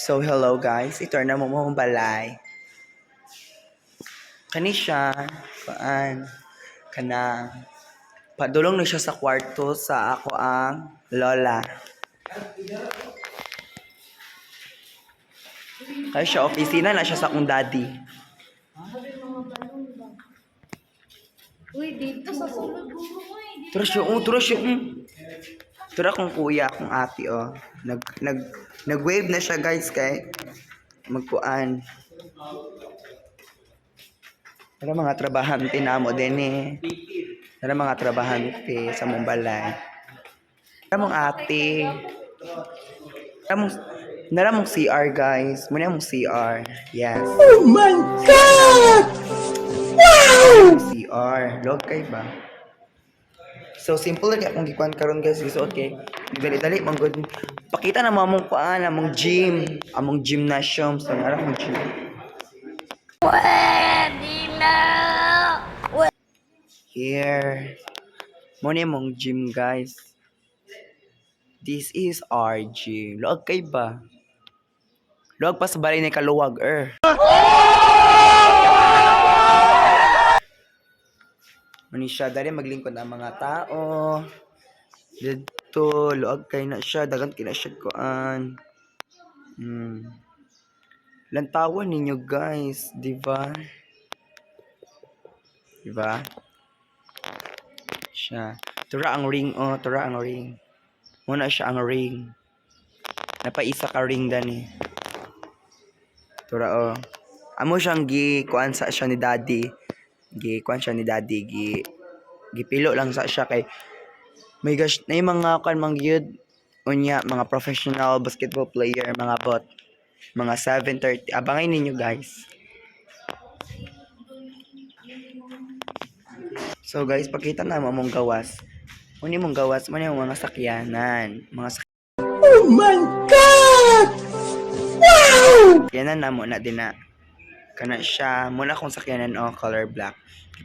So, hello guys. Ito na mo mong balay. Kani siya, paan, kana, padulong na siya sa kwarto sa ako ang lola. Kaya siya, opisina na siya sa akong daddy. Uy, dito sa sulod mo eh. Tara siya, oh, tara. Tara kong kuya, akong ate, oh. Nag, nag, nag-wave na siya, guys, kay magkuan. Tara mga trabahante na mo din, eh. Tara mga trabahante sa Mumbalay. Tara mong ate. Tara mong, Nara mong CR, guys. Muna mong CR. Yes. Oh my God! Wow! CR. Log kay ba? So simple lagi akong gikuan karon guys isuot kay dali-dali man good. Pakita na mo among kuan among gym, among gymnasium so nara akong gym. Here. Mo ni mong gym guys. This is our gym. Luag kay ba? Luag pa sa balay ni kaluwag er. Mani siya dali maglingkod ang mga tao. Dito, luag kay na siya, dagan kina siya kuan. Hmm. Lantawan ninyo guys, di ba? Di ba? Siya. Tura ang ring, oh, tura ang ring. Muna siya ang ring. Napaisa ka ring dani. Tura, oh. Amo siyang gi, kuan sa siya ni daddy gi kuan siya ni daddy gi gipilo lang sa siya kay may gosh na yung mga kan mang yun unya mga professional basketball player mga bot mga 7:30 abangay ninyo guys So guys, pakita na mo mong gawas. Muni mong gawas, muni yung mga sakyanan. Mga sak Oh my God! Wow! Sakyanan na mo na din na kana siya. Muna akong sakyanan o color black.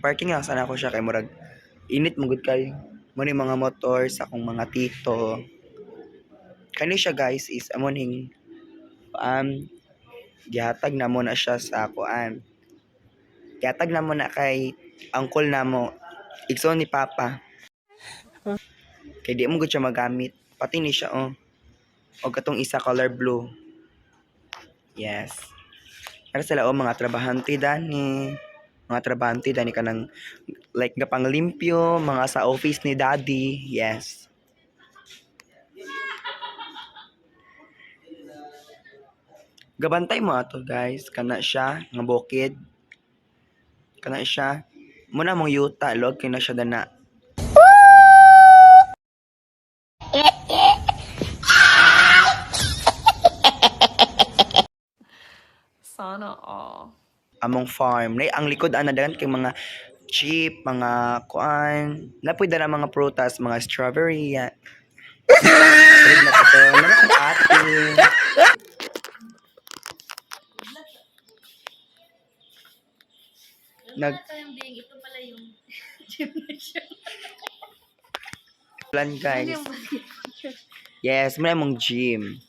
Parking lang sana ako siya kay murag init mo gud kay mo ni mga motor sa akong mga tito. Kani siya guys is amon hing um gihatag na mo na siya sa kuan gihatag na mo na kay uncle na mo. Igsoon ni papa. Kay di mo gud siya magamit. Pati ni siya oh. O katong isa color blue. Yes para sila o mga trabahante dani. Mga trabahante dani kanang like nga panglimpyo mga sa office ni daddy. Yes. Gabantay mo ato guys. Kana siya nga bukid. Kana siya. Muna mong yuta log kay na siya dana Sana all. among farm. Na ang likod ana dagan kay mga cheap mga kuan. Napoy dala mga prutas mga strawberry ya. Sarili na to na akong ate nag ito pala yung gymnasium. plan guys. yes muna mong gym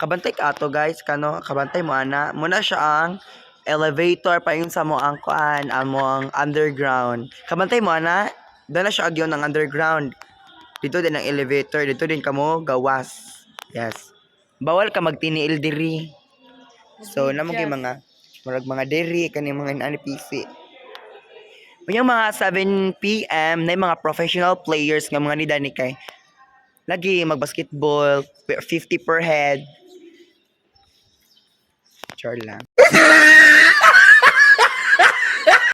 kabantay ka ato guys. Kano? Kabantay mo ana. Muna siya ang elevator pa yun sa mo ang kuan among underground. Kabantay mo ana. Dala siya agyon ng underground. Dito din ang elevator. Dito din kamo gawas. Yes. Bawal ka magtiniil diri. So namo kay mga murag mga diri kani mga inani PC yung mga 7 PM na yung mga professional players nga mga ni Dani kay lagi magbasketball 50 per head Char lang